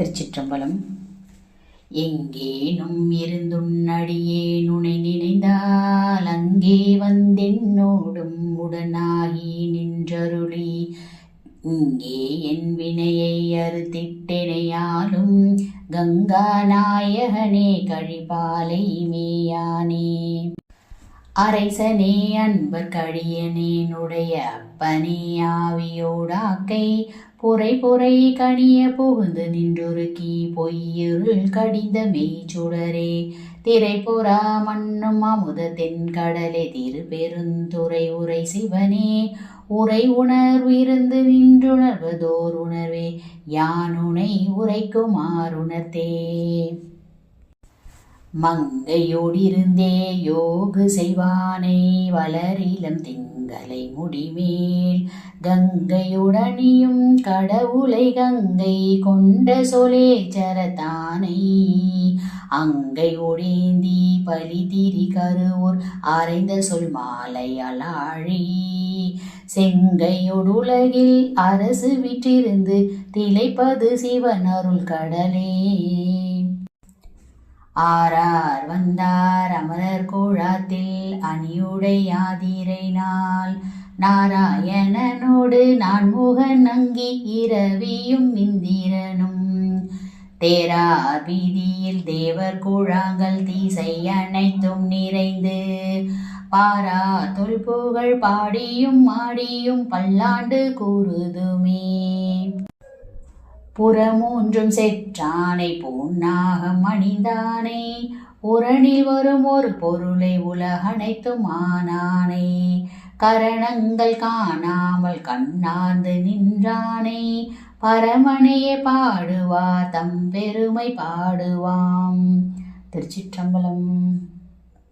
திருச்சிற்றம்பலம். எங்கேனும் இருந்துன்னடியே நுனை நினைந்தால் அங்கே வந்தென்னோடும் உடனாகி நின்றருளி. இங்கே என் வினையை அறுத்திட்டெனையாலும் கங்கா நாயகனே கழிபாலை மேயானே. அரைசனே அன்பர் கழியனேனுடைய அப்பனே ஆவியோடாக்கை. பொறை பொறை கனிய புகுந்து நின்றுருக்கி பொய்யுருள் கடிந்த மெய்ச்சுடரே திரைபுறா மண்ணும் அமுத தென்கடலே திருப்பெருந்துறை உரை சிவனே. உரை உணர்விருந்து நின்றுணர்வதோர் உணர்வே யானுனை உரைக்குமாறுணர்த்தே. மங்கையோடிருந்தே யோகு செய்வானை வளரிலம் திங்களை முடிமேல். கங்கையுடனியும் கடவுளை கங்கை கொண்ட சொலேச்சரத்தானை அங்கை ஒடேந்தி பலிதிரி கருவூர் அரைந்த சொல் மாலை அலாழி செங்கையொடுலகில் அரசு விற்றிருந்து திளைப்பது சிவன் அருள் கடலே. ஆரார் வந்தார் அமரர் கோழாத்தில் அணியுடை யாதிரை நாள். நாராயணனோடு நான்முகன் அங்கி இரவியும் இந்திரனும் தேரா வீதியில் தேவர் கூழாங்கல் தீசை அனைத்தும் நிறைந்து. பாரா தொல்புகழ் பாடியும் ஆடியும் பல்லாண்டு கூறுதுமே. புறமூன்றும் செற்றானை பூநாகம் அணிந்தானே. உரணில் வரும் ஒரு பொருளை உலகனைத்தும் ஆனானே. கரணங்கள் காணாமல் கண்ணார்ந்து நின்றானே. பரமனையே பாடுவா தம் பெருமை பாடுவாம். திருச்சிற்றம்பலம்.